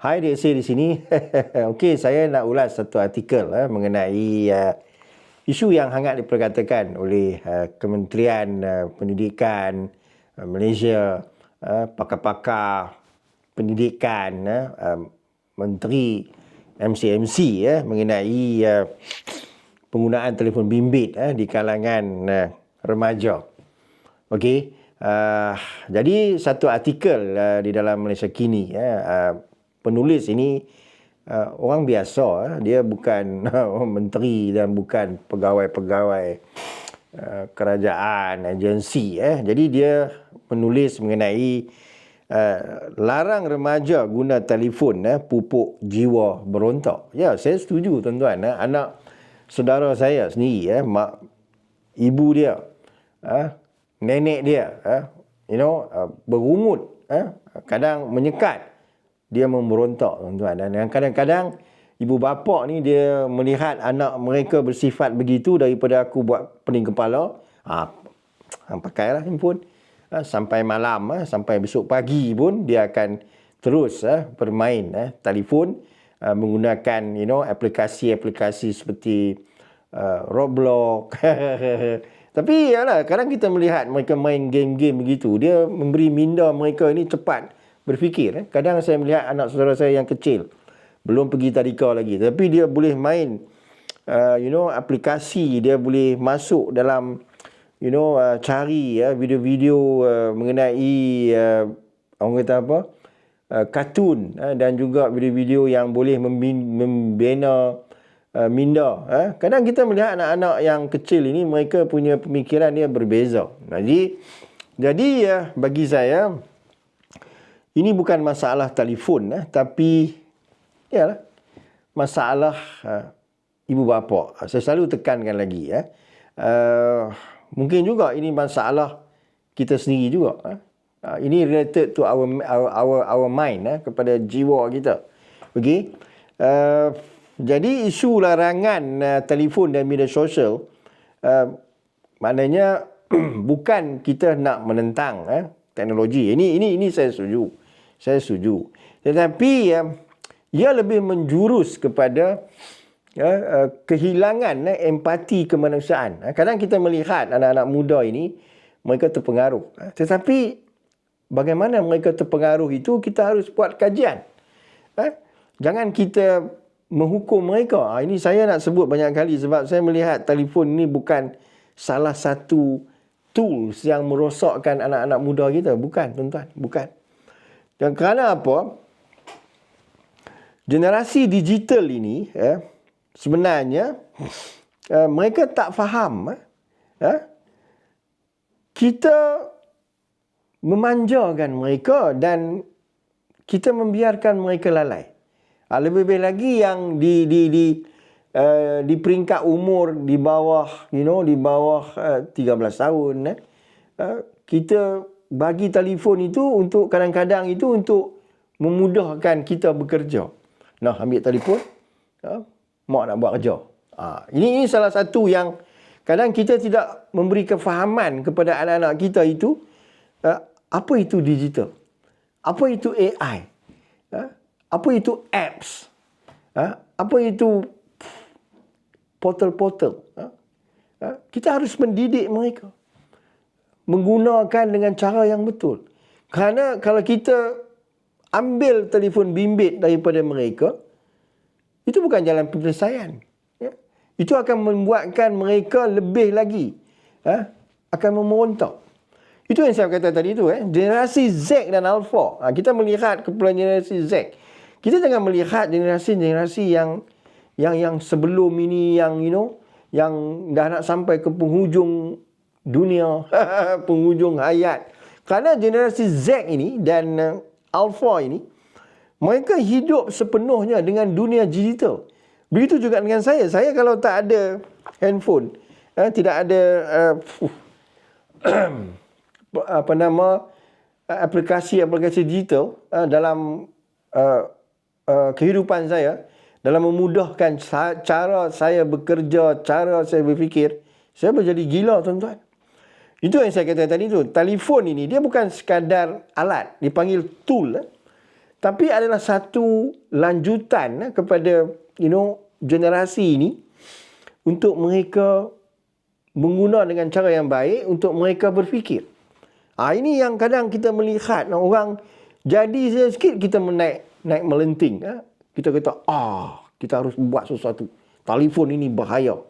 Hai saya di sini. Okey, saya nak ulas satu artikel eh, mengenai uh, isu yang hangat diperkatakan oleh uh, Kementerian uh, Pendidikan uh, Malaysia, uh, pakar-pakar pendidikan, uh, uh, Menteri MCMC uh, mengenai uh, penggunaan telefon bimbit uh, di kalangan uh, remaja. Okey, uh, jadi satu artikel uh, di dalam Malaysia kini uh, uh, penulis ini uh, orang biasa uh, dia bukan uh, menteri dan bukan pegawai-pegawai uh, kerajaan agensi eh. Jadi dia menulis mengenai uh, larang remaja guna telefon eh pupuk jiwa berontak. Ya saya setuju tuan-tuan eh. Anak saudara saya sendiri eh mak ibu dia eh nenek dia eh. You know uh, berumut eh kadang menyekat dia memberontak tuan-tuan. Dan kadang-kadang ibu bapa ni dia melihat anak mereka bersifat begitu daripada aku buat pening kepala ha, pakailah handphone. Ha, sampai malam ha, sampai besok pagi pun dia akan terus ha, bermain ha, telefon ha, menggunakan you know aplikasi-aplikasi seperti uh, Roblox. Tapi yalah kadang kita melihat mereka main game-game begitu dia memberi minda mereka ini cepat berfikir. Eh. Kadang saya melihat anak saudara saya yang kecil. Belum pergi tadika lagi. Tapi dia boleh main uh, you know aplikasi. Dia boleh masuk dalam you know uh, cari ya uh, video-video uh, mengenai uh, orang kata apa uh, kartun uh, dan juga video-video yang boleh membina uh, minda uh. kadang kita melihat anak-anak yang kecil ini mereka punya pemikiran dia berbeza jadi jadi ya uh, bagi saya ini bukan masalah telefon eh, tapi ya masalah uh, ibu bapa. Saya selalu tekankan lagi ya. Uh, mungkin juga ini masalah kita sendiri juga. Eh. Uh, ini related to our our our, our mind eh, kepada jiwa kita. Okey. Uh, jadi isu larangan uh, telefon dan media sosial uh, maknanya bukan kita nak menentang eh, teknologi. Ini ini ini saya setuju saya setuju. Tetapi ya, ia lebih menjurus kepada ya, uh, kehilangan uh, empati kemanusiaan. Uh, kadang kita melihat anak-anak muda ini, mereka terpengaruh. Uh, tetapi bagaimana mereka terpengaruh itu, kita harus buat kajian. Jangan kita menghukum mereka. Uh, ini saya nak sebut banyak kali sebab saya melihat telefon ini bukan salah satu tools yang merosakkan anak-anak muda kita. Bukan, tuan-tuan. Bukan. Dan kerana apa? Generasi digital ini eh, sebenarnya eh, mereka tak faham eh, eh, kita memanjakan mereka dan kita membiarkan mereka lalai. Lebih-lebih lagi yang di di di uh, di peringkat umur di bawah you know di bawah uh, 13 tahun eh, uh, kita bagi telefon itu untuk kadang-kadang itu untuk memudahkan kita bekerja. Nah, ambil telefon, ha, mak nak buat kerja. Ha, ini, ini salah satu yang kadang kita tidak memberi kefahaman kepada anak-anak kita itu ha, apa itu digital. Apa itu AI. Ha, apa itu apps. Ha, apa itu portal-portal. Ha, ha, kita harus mendidik mereka menggunakan dengan cara yang betul. Kerana kalau kita ambil telefon bimbit daripada mereka, itu bukan jalan penyelesaian. Ya? Itu akan membuatkan mereka lebih lagi ha? akan memerontak. Itu yang saya kata tadi itu. Eh? Generasi Z dan Alpha. Ha, kita melihat kepada generasi Z. Kita jangan melihat generasi-generasi yang yang yang sebelum ini yang you know yang dah nak sampai ke penghujung dunia penghujung hayat. Kerana generasi Z ini dan uh, Alpha ini mereka hidup sepenuhnya dengan dunia digital. Begitu juga dengan saya. Saya kalau tak ada handphone, eh, tidak ada uh, apa nama aplikasi-aplikasi digital uh, dalam uh, uh, kehidupan saya, dalam memudahkan cara saya bekerja, cara saya berfikir, saya menjadi gila tuan-tuan. Itu yang saya kata tadi tu. Telefon ini dia bukan sekadar alat, dipanggil tool. Eh? tapi adalah satu lanjutan eh, kepada you know generasi ini untuk mereka mengguna dengan cara yang baik untuk mereka berfikir. Ha, ini yang kadang kita melihat orang jadi sikit kita menaik naik melenting. Ha? Kita kata, ah, kita harus buat sesuatu. Telefon ini bahaya.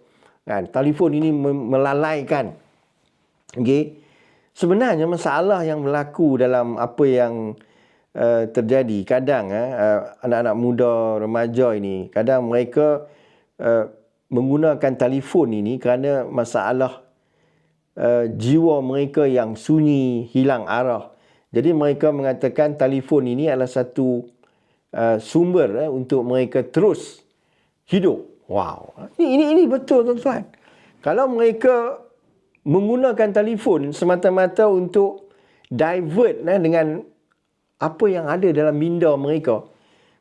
Kan? Telefon ini melalaikan. Okay? Sebenarnya masalah yang berlaku dalam apa yang uh, terjadi kadang uh, anak-anak muda remaja ini kadang mereka uh, menggunakan telefon ini kerana masalah uh, jiwa mereka yang sunyi hilang arah. Jadi mereka mengatakan telefon ini adalah satu uh, sumber uh, untuk mereka terus hidup. Wow. Ini ini, ini betul tuan-tuan. Kalau mereka menggunakan telefon semata-mata untuk divert eh, dengan apa yang ada dalam minda mereka.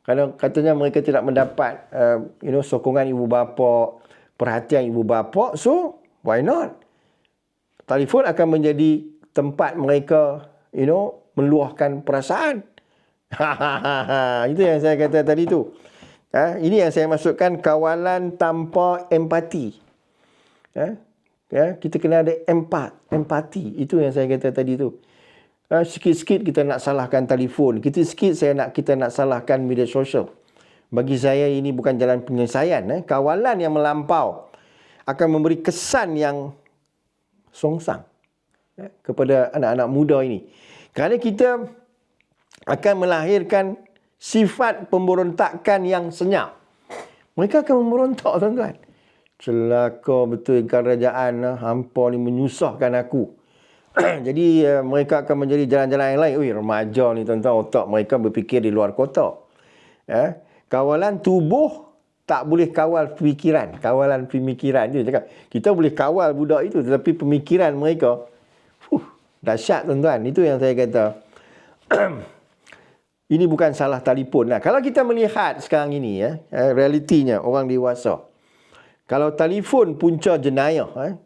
Kalau katanya mereka tidak mendapat uh, you know sokongan ibu bapa, perhatian ibu bapa, so why not? Telefon akan menjadi tempat mereka you know meluahkan perasaan. Itu yang saya kata tadi tu. Ha? ini yang saya masukkan kawalan tanpa empati. Ha? Ya, kita kena ada empat, empati. Itu yang saya kata tadi tu. Uh, sikit-sikit kita nak salahkan telefon. Kita sikit saya nak kita nak salahkan media sosial. Bagi saya ini bukan jalan penyelesaian. Eh. Kawalan yang melampau akan memberi kesan yang songsang eh, kepada anak-anak muda ini. Kerana kita akan melahirkan sifat pemberontakan yang senyap. Mereka akan memberontak tuan-tuan. Celaka betul kerajaan. Eh. Hampa ni menyusahkan aku. Jadi uh, mereka akan menjadi jalan-jalan yang lain. Ui, remaja ni tuan-tuan otak mereka berfikir di luar kota. Eh? Kawalan tubuh tak boleh kawal pemikiran. Kawalan pemikiran je cakap. Kita boleh kawal budak itu tetapi pemikiran mereka fuh, dahsyat tuan-tuan. Itu yang saya kata. ini bukan salah telefon lah. Kalau kita melihat sekarang ini ya, eh, realitinya orang dewasa. Kalau telefon punca jenayah, eh,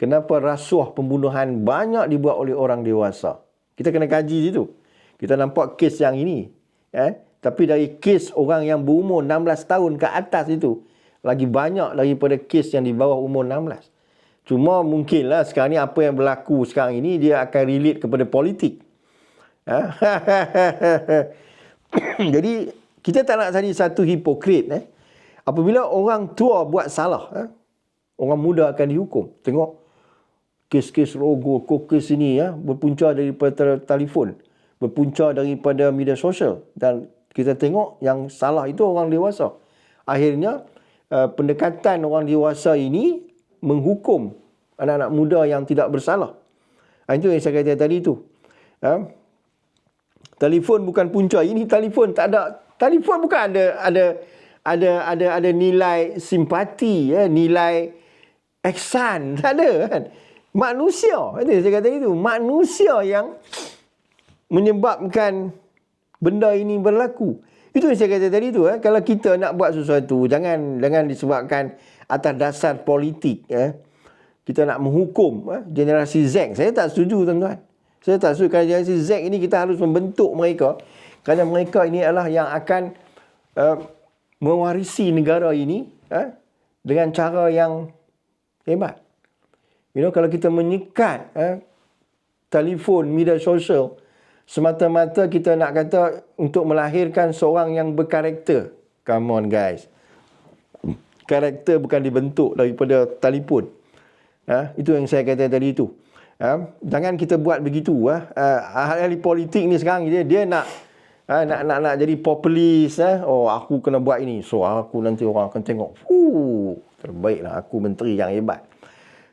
kenapa rasuah pembunuhan banyak dibuat oleh orang dewasa. Kita kena kaji situ. Kita nampak kes yang ini. Eh? Tapi dari kes orang yang berumur 16 tahun ke atas itu, lagi banyak daripada kes yang di bawah umur 16. Cuma mungkinlah sekarang ni apa yang berlaku sekarang ini, dia akan relate kepada politik. Eh? Jadi, kita tak nak jadi satu hipokrit. Eh? Apabila orang tua buat salah, eh? orang muda akan dihukum. Tengok, kes-kes rogo, kokes ini ya berpunca daripada telefon, berpunca daripada media sosial dan kita tengok yang salah itu orang dewasa. Akhirnya uh, pendekatan orang dewasa ini menghukum anak-anak muda yang tidak bersalah. Ha, itu yang saya kata tadi itu. Ha? Telefon bukan punca. Ini telefon tak ada. Telefon bukan ada ada ada ada ada nilai simpati, ya, nilai eksan. Tak ada kan? Manusia itu saya kata itu manusia yang menyebabkan benda ini berlaku. Itu yang saya kata tadi tu eh. Kalau kita nak buat sesuatu jangan jangan disebabkan atas dasar politik eh kita nak menghukum eh, generasi Z. Saya tak setuju tuan-tuan. Saya tak setuju. Generasi Z ini kita harus membentuk mereka. Kerana mereka ini adalah yang akan uh, mewarisi negara ini eh, dengan cara yang hebat You know, kalau kita menyekat eh, telefon, media sosial, semata-mata kita nak kata untuk melahirkan seorang yang berkarakter. Come on guys. Karakter bukan dibentuk daripada telefon. Ha? Itu yang saya kata tadi itu. Ha? Jangan kita buat begitu. Ha? Ahli politik ni sekarang dia, dia nak, ha? nak nak nak jadi populis. Ha? Oh aku kena buat ini. So aku nanti orang akan tengok. Fuh, terbaiklah aku menteri yang hebat.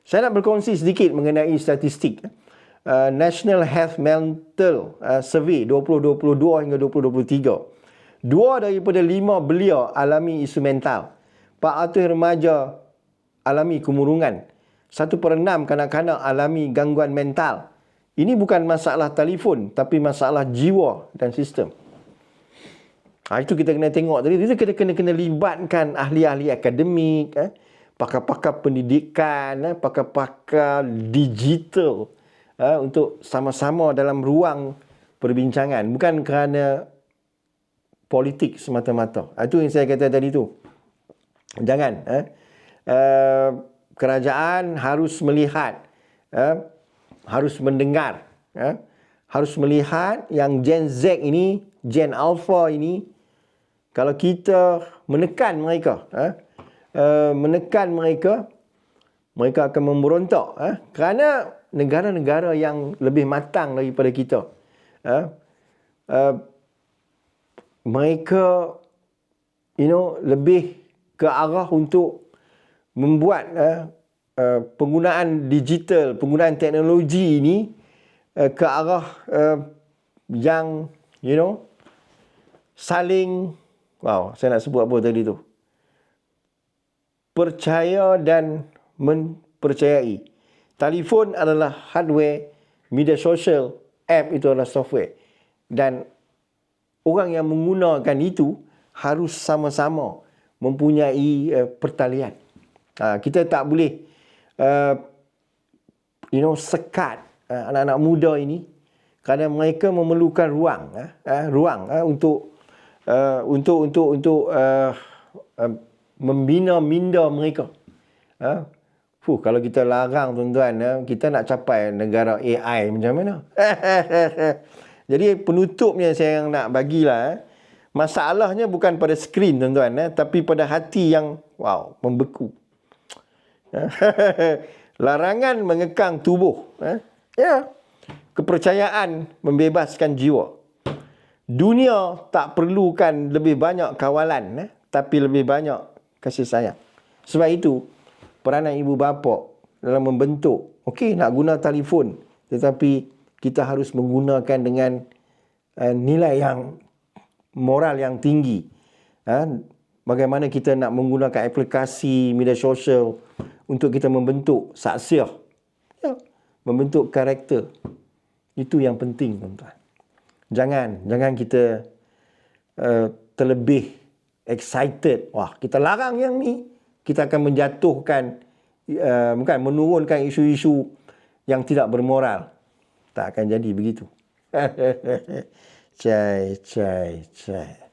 Saya nak berkongsi sedikit mengenai statistik. Uh, National Health Mental uh, Survey 2022 hingga 2023. Dua daripada lima belia alami isu mental. Pak Atul remaja alami kemurungan. Satu per enam kanak-kanak alami gangguan mental. Ini bukan masalah telefon tapi masalah jiwa dan sistem. Ha, itu kita kena tengok tadi. Kita kena, kena, libatkan ahli-ahli akademik. Eh? pakar-pakar pendidikan, eh, pakar-pakar digital eh, untuk sama-sama dalam ruang perbincangan. Bukan kerana politik semata-mata. Itu yang saya kata tadi tu. Jangan. Eh? Uh, kerajaan harus melihat, uh, harus mendengar, uh, harus melihat yang Gen Z ini, Gen Alpha ini, kalau kita menekan mereka, uh, uh, menekan mereka, mereka akan memberontak. Uh, kerana negara-negara yang lebih matang daripada kita, uh, uh, mereka, you know, lebih ke arah untuk membuat uh, uh, penggunaan digital, penggunaan teknologi ini uh, ke arah uh, yang you know saling wow, saya nak sebut apa tadi tu. Percaya dan mempercayai. Telefon adalah hardware, media sosial, app itu adalah software. Dan orang yang menggunakan itu harus sama-sama mempunyai uh, pertalian. Uh, kita tak boleh uh, you know sekat uh, anak-anak muda ini kerana mereka memerlukan ruang uh, uh, ruang uh, untuk uh, untuk untuk untuk uh, uh, membina minda mereka. Uh, Fuh, kalau kita larang tuan-tuan, uh, kita nak capai negara AI macam mana? Jadi penutupnya saya yang nak bagilah. Eh. Masalahnya bukan pada skrin tuan-tuan eh, tapi pada hati yang wow, membeku. Larangan mengekang tubuh. Eh. Ya. Kepercayaan membebaskan jiwa. Dunia tak perlukan lebih banyak kawalan eh, tapi lebih banyak kasih sayang. Sebab itu peranan ibu bapa dalam membentuk okey nak guna telefon tetapi kita harus menggunakan dengan uh, nilai yang moral yang tinggi. Ha? Bagaimana kita nak menggunakan aplikasi media sosial untuk kita membentuk saksiah. Ya. Membentuk karakter. Itu yang penting tuan-tuan. Jangan, jangan kita uh, terlebih excited. Wah, kita larang yang ni, kita akan menjatuhkan uh, bukan menurunkan isu-isu yang tidak bermoral. Tak akan jadi begitu. Cai, cai, cai.